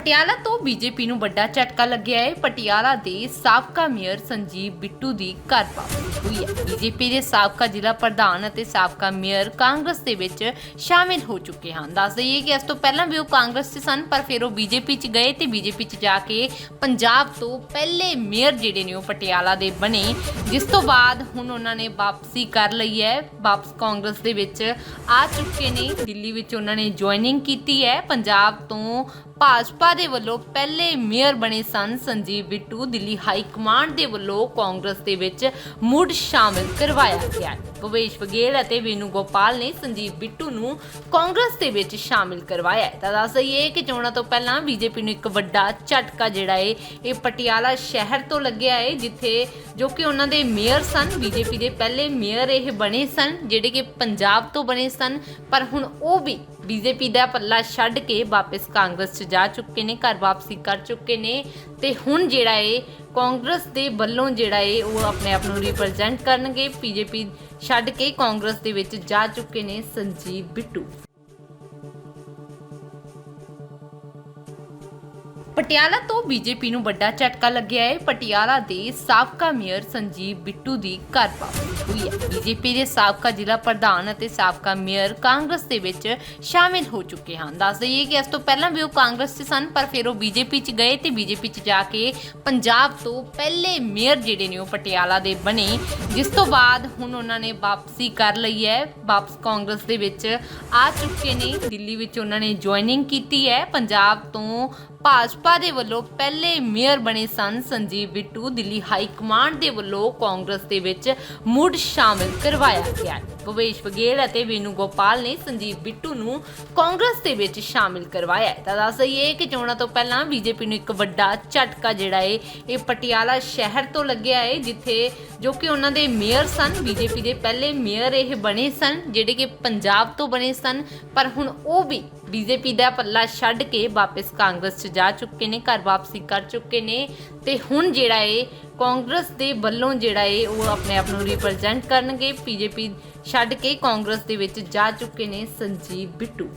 ਪਟਿਆਲਾ ਤੋਂ ਬੀਜੇਪੀ ਨੂੰ ਵੱਡਾ ਝਟਕਾ ਲੱਗਿਆ ਹੈ। ਪਟਿਆਲਾ ਦੇ ਸਾਬਕਾ ਮੇਅਰ ਸੰਜੀਵ ਬਿੱਟੂ ਦੀ ਘਰ ਵਾਪਸੀ ਹੋਈ ਹੈ। ਬੀਜੇਪੀ ਦੇ ਸਾਬਕਾ ਜ਼ਿਲ੍ਹਾ ਪ੍ਰਧਾਨ ਅਤੇ ਸਾਬਕਾ ਮੇਅਰ ਕਾਂਗਰਸ ਦੇ ਵਿੱਚ ਸ਼ਾਮਿਲ ਹੋ ਚੁੱਕੇ ਹਨ। ਦੱਸ ਦਈਏ ਕਿ ਇਸ ਤੋਂ ਪਹਿਲਾਂ ਵੀ ਉਹ ਕਾਂਗਰਸ 'ਚ ਸਨ, ਪਰ ਫਿਰ ਉਹ ਬੀਜੇਪੀ 'ਚ ਗਏ ਤੇ ਬੀਜੇਪੀ 'ਚ ਜਾ ਕੇ ਪੰਜਾਬ ਤੋਂ ਪਹਿਲੇ ਮੇਅਰ ਜਿਹੜੇ ਨੇ ਉਹ ਪਟਿਆਲਾ ਦੇ ਬਣੇ। ਜਿਸ ਤੋਂ ਬਾਅਦ ਹੁਣ ਉਹਨਾਂ ਨੇ ਵਾਪਸੀ ਕਰ ਲਈ ਹੈ। ਵਾਪਸ ਕਾਂਗਰਸ ਦੇ ਵਿੱਚ ਆ ਚੁੱਕੇ ਨੇ। ਦਿੱਲੀ ਵਿੱਚ ਉਹਨਾਂ ਨੇ ਜੁਆਇਨਿੰਗ ਕੀਤੀ ਹੈ। ਪੰਜਾਬ ਤੋਂ ਭਾਜਪਾ ਦੇ ਵੱਲੋਂ ਪਹਿਲੇ ਮੇਅਰ ਬਣੇ ਸਨ ਸੰਜੀਵ ਬਿੱਟੂ, ਦਿੱਲੀ ਹਾਈ ਕਮਾਂਡ ਦੇ ਵੱਲੋਂ ਕਾਂਗਰਸ ਦੇ ਵਿੱਚ ਮੁੜ ਸ਼ਾਮਿਲ ਕਰਵਾਇਆ ਗਿਆ ਭਵੇਸ਼ ਬਗੇਲ ਅਤੇ ਵੇਨੂ ਗੋਪਾਲ ਨੇ ਸੰਜੀਵ ਬਿੱਟੂ ਨੂੰ ਕਾਂਗਰਸ ਦੇ ਵਿੱਚ ਸ਼ਾਮਿਲ ਕਰਵਾਇਆ ਹੈ। ਤਾਂ ਦੱਸ ਦਈਏ ਕਿ ਚੋਣਾਂ ਤੋਂ ਪਹਿਲਾਂ ਬੀਜੇਪੀ ਨੂੰ ਇੱਕ ਵੱਡਾ ਝਟਕਾ ਜਿਹੜਾ ਹੈ ਇਹ ਪਟਿਆਲਾ ਸ਼ਹਿਰ ਤੋਂ ਲੱਗਿਆ ਹੈ ਜਿੱਥੇ ਜੋ ਕਿ ਉਹਨਾਂ ਦੇ ਮੇਅਰ ਸਨ, ਬੀਜੇਪੀ ਦੇ ਪਹਿਲੇ ਮੇਅਰ ਇਹ ਬਣੇ ਸਨ, ਜਿਹੜੇ ਕਿ ਪੰਜਾਬ ਤੋਂ ਬਣੇ ਸਨ, ਪਰ ਹੁਣ ਉਹ ਵੀ ਬੀਜੇਪੀ ਦਾ ਪੱਲਾ ਛੱਡ ਕੇ ਵਾਪਸ ਕਾਂਗਰਸ 'ਚ ਜਾ ਚੁੱਕੇ ਨੇ, ਘਰ ਵਾਪਸੀ ਕਰ ਚੁੱਕੇ ਨੇ ਤੇ ਹੁਣ ਜਿਹੜਾ ਏ ਕਾਂਗਰਸ ਦੇ ਵੱਲੋਂ ਜਿਹੜਾ ਏ ਉਹ ਆਪਣੇ ਆਪ ਨੂੰ ਰਿਪਰੈਜ਼ੈਂਟ ਕਰਨਗੇ। ਬੀਜੇਪੀ ਛੱਡ ਕੇ ਕਾਂਗਰਸ ਦੇ ਵਿੱਚ ਜਾ ਚੁੱਕੇ ਨੇ ਸੰਜੀਵ ਬਿੱਟੂ। ਪਟਿਆਲਾ ਤੋਂ ਬੀਜੇਪੀ ਨੂੰ ਵੱਡਾ ਝਟਕਾ ਲੱਗਿਆ ਹੈ। ਪਟਿਆਲਾ ਦੇ ਸਾਬਕਾ ਮੇਅਰ ਸੰਜੀਵ ਬਿੱਟੂ ਦੀ ਘਰ ਵਾਪਸੀ ਹੋਈ ਹੈ। ਬੀਜੇਪੀ ਦੇ ਸਾਬਕਾ ਜ਼ਿਲ੍ਹਾ ਪ੍ਰਧਾਨ ਅਤੇ ਸਾਬਕਾ ਮੇਅਰ ਕਾਂਗਰਸ ਦੇ ਵਿੱਚ ਸ਼ਾਮਿਲ ਹੋ ਚੁੱਕੇ ਹਨ। ਦੱਸ ਦਈਏ ਕਿ ਇਸ ਤੋਂ ਪਹਿਲਾਂ ਵੀ ਉਹ ਕਾਂਗਰਸ 'ਚ ਸਨ, ਪਰ ਫਿਰ ਉਹ ਬੀਜੇਪੀ 'ਚ ਗਏ ਤੇ ਬੀਜੇਪੀ 'ਚ ਜਾ ਕੇ ਪੰਜਾਬ ਤੋਂ ਪਹਿਲੇ ਮੇਅਰ ਜਿਹੜੇ ਨੇ ਉਹ ਪਟਿਆਲਾ ਦੇ ਬਣੇ। ਜਿਸ ਤੋਂ ਬਾਅਦ ਹੁਣ ਉਹਨਾਂ ਨੇ ਵਾਪਸੀ ਕਰ ਲਈ ਹੈ। ਵਾਪਸ ਕਾਂਗਰਸ ਦੇ ਵਿੱਚ ਆ ਚੁੱਕੇ ਨੇ। ਦਿੱਲੀ ਵਿੱਚ ਉਹਨਾਂ ਨੇ ਜੁਆਇਨਿੰਗ ਕੀਤੀ ਹੈ। ਪੰਜਾਬ ਤੋਂ ਭਾਜਪਾ ਦੇ ਵੱਲੋਂ ਪਹਿਲੇ ਮੇਅਰ ਬਣੇ ਸਨ ਸੰਜੀਵ ਬਿੱਟੂ, ਦਿੱਲੀ ਹਾਈ ਕਮਾਂਡ ਦੇ ਵੱਲੋਂ ਕਾਂਗਰਸ ਦੇ ਵਿੱਚ ਮੁੜ ਸ਼ਾਮਿਲ ਕਰਵਾਇਆ ਗਿਆ ਭਵੇਸ਼ ਬਗੇਲ ਅਤੇ ਵੀਨੂ ਗੋਪਾਲ ਨੇ ਸੰਜੀਵ ਬਿੱਟੂ ਨੂੰ ਕਾਂਗਰਸ ਦੇ ਵਿੱਚ ਸ਼ਾਮਿਲ ਕਰਵਾਇਆ ਹੈ। ਤਾਂ ਦੱਸ ਦਈਏ ਕਿ ਚੋਣਾਂ ਤੋਂ ਪਹਿਲਾਂ ਬੀਜੇਪੀ ਨੂੰ ਇੱਕ ਵੱਡਾ ਝਟਕਾ ਜਿਹੜਾ ਹੈ ਇਹ ਪਟਿਆਲਾ ਸ਼ਹਿਰ ਤੋਂ ਲੱਗਿਆ ਏ, ਜਿੱਥੇ ਜੋ ਕਿ ਉਹਨਾਂ ਦੇ ਮੇਅਰ ਸਨ, ਬੀਜੇਪੀ ਦੇ ਪਹਿਲੇ ਮੇਅਰ ਇਹ ਬਣੇ ਸਨ, ਜਿਹੜੇ ਕਿ ਪੰਜਾਬ ਤੋਂ ਬਣੇ ਸਨ, ਪਰ ਹੁਣ ਉਹ ਵੀ ਬੀਜੇਪੀ ਦਾ ਪੱਲਾ ਛੱਡ ਕੇ ਵਾਪਸ ਕਾਂਗਰਸ 'ਚ ਜਾ ਚੁੱਕੇ ਨੇ, ਘਰ ਵਾਪਸੀ ਕਰ ਚੁੱਕੇ ਨੇ ਤੇ ਹੁਣ ਜਿਹੜਾ ਏ, ਕਾਂਗਰਸ ਦੇ ਵੱਲੋਂ ਜਿਹੜਾ ਏ, ਉਹ ਆਪਣੇ ਆਪ ਨੂੰ ਰਿਪਰੈਜ਼ੈਂਟ ਕਰਨਗੇ। ਬੀਜੇਪੀ ਛੱਡ ਕੇ ਕਾਂਗਰਸ ਦੇ ਵਿੱਚ ਜਾ ਚੁੱਕੇ ਨੇ ਸੰਜੀਵ ਬਿੱਟੂ।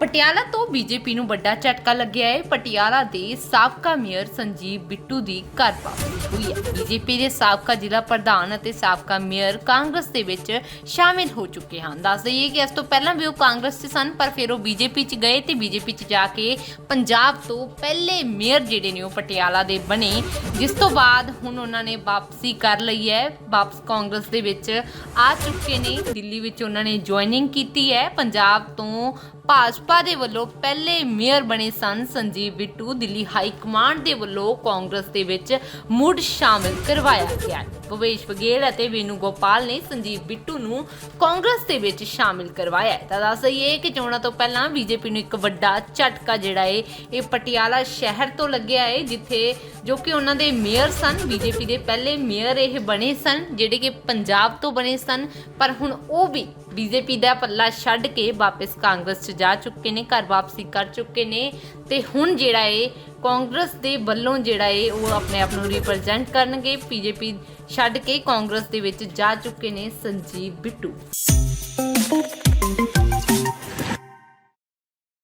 ਪਟਿਆਲਾ ਤੋਂ ਬੀਜੇਪੀ ਨੂੰ ਵੱਡਾ ਝਟਕਾ ਲੱਗਿਆ ਹੈ। ਪਟਿਆਲਾ ਦੇ ਸਾਬਕਾ ਮੇਅਰ ਸੰਜੀਵ ਬਿੱਟੂ ਦੀ ਘਰ ਵਾਪਸੀ ਹੋਈ ਹੈ। ਬੀਜੇਪੀ ਦੇ ਸਾਬਕਾ ਜ਼ਿਲ੍ਹਾ ਪ੍ਰਧਾਨ ਅਤੇ ਸਾਬਕਾ ਮੇਅਰ ਕਾਂਗਰਸ ਦੇ ਵਿੱਚ ਸ਼ਾਮਿਲ ਹੋ ਚੁੱਕੇ ਹਨ। ਦੱਸ ਦਈਏ ਕਿ ਇਸ ਤੋਂ ਪਹਿਲਾਂ ਵੀ ਉਹ ਕਾਂਗਰਸ 'ਚ ਸਨ, ਪਰ ਫਿਰ ਉਹ ਬੀਜੇਪੀ 'ਚ ਗਏ ਤੇ ਬੀਜੇਪੀ 'ਚ ਜਾ ਕੇ ਪੰਜਾਬ ਤੋਂ ਪਹਿਲੇ ਮੇਅਰ ਜਿਹੜੇ ਨੇ ਉਹ ਪਟਿਆਲਾ ਦੇ ਬਣੇ। ਜਿਸ ਤੋਂ ਬਾਅਦ ਹੁਣ ਉਹਨਾਂ ਨੇ ਵਾਪਸੀ ਕਰ ਲਈ ਹੈ। ਵਾਪਸ ਕਾਂਗਰਸ ਦੇ ਵਿੱਚ ਆ ਚੁੱਕੇ ਨੇ। ਦਿੱਲੀ ਵਿੱਚ ਉਹਨਾਂ ਨੇ ਜੁਆਇਨਿੰਗ ਕੀਤੀ ਹੈ। ਪੰਜਾਬ ਤੋਂ ਭਾਜਪਾ ਦੇ ਵੱਲੋਂ ਪਹਿਲੇ ਮੇਅਰ ਬਣੇ ਸਨ ਸੰਜੀਵ ਬਿੱਟੂ, ਦਿੱਲੀ ਹਾਈ ਕਮਾਂਡ ਦੇ ਵੱਲੋਂ ਕਾਂਗਰਸ ਦੇ ਵਿੱਚ ਮੁੜ ਸ਼ਾਮਿਲ ਕਰਵਾਇਆ ਗਿਆ। ਹੈ ਭਵੇਸ਼ ਬਗੇਲ ਅਤੇ ਵੀਨੂ ਗੋਪਾਲ ਨੇ ਸੰਜੀਵ ਬਿੱਟੂ ਨੂੰ ਕਾਂਗਰਸ ਦੇ ਵਿੱਚ ਸ਼ਾਮਿਲ ਕਰਵਾਇਆ ਤਾਂ ਦੱਸ ਦਈਏ ਕਿ ਚੋਣਾਂ ਤੋਂ ਪਹਿਲਾਂ ਬੀਜੇਪੀ ਨੂੰ ਇੱਕ ਵੱਡਾ ਝਟਕਾ ਜਿਹੜਾ ਹੈ ਇਹ ਪਟਿਆਲਾ ਸ਼ਹਿਰ ਤੋਂ ਲੱਗਿਆ ਏ, ਜਿੱਥੇ ਜੋ ਕਿ ਉਹਨਾਂ ਦੇ ਮੇਅਰ ਸਨ, ਬੀਜੇਪੀ ਦੇ ਪਹਿਲੇ ਮੇਅਰ ਇਹ ਬਣੇ ਸਨ, ਜਿਹੜੇ ਕਿ ਪੰਜਾਬ ਤੋਂ ਬਣੇ ਸਨ। ਪਰ ਹੁਣ ਉਹ ਵੀ ਬੀਜੇਪੀ ਦਾ ਪੱਲਾ ਛੱਡ ਕੇ ਵਾਪਸ ਕਾਂਗਰਸ 'ਚ ਜਾ ਚੁੱਕੇ ਨੇ, ਘਰ ਵਾਪਸੀ ਕਰ ਚੁੱਕੇ ਨੇ ਤੇ ਹੁਣ ਜਿਹੜਾ ਏ, ਕਾਂਗਰਸ ਦੇ ਵੱਲੋਂ ਜਿਹੜਾ ਏ, ਉਹ ਆਪਣੇ ਆਪ ਨੂੰ ਰਿਪਰੈਜ਼ੈਂਟ ਕਰਨਗੇ। ਬੀਜੇਪੀ ਛੱਡ ਕੇ ਕਾਂਗਰਸ ਦੇ ਵਿੱਚ ਜਾ ਚੁੱਕੇ ਨੇ ਸੰਜੀਵ ਬਿੱਟੂ।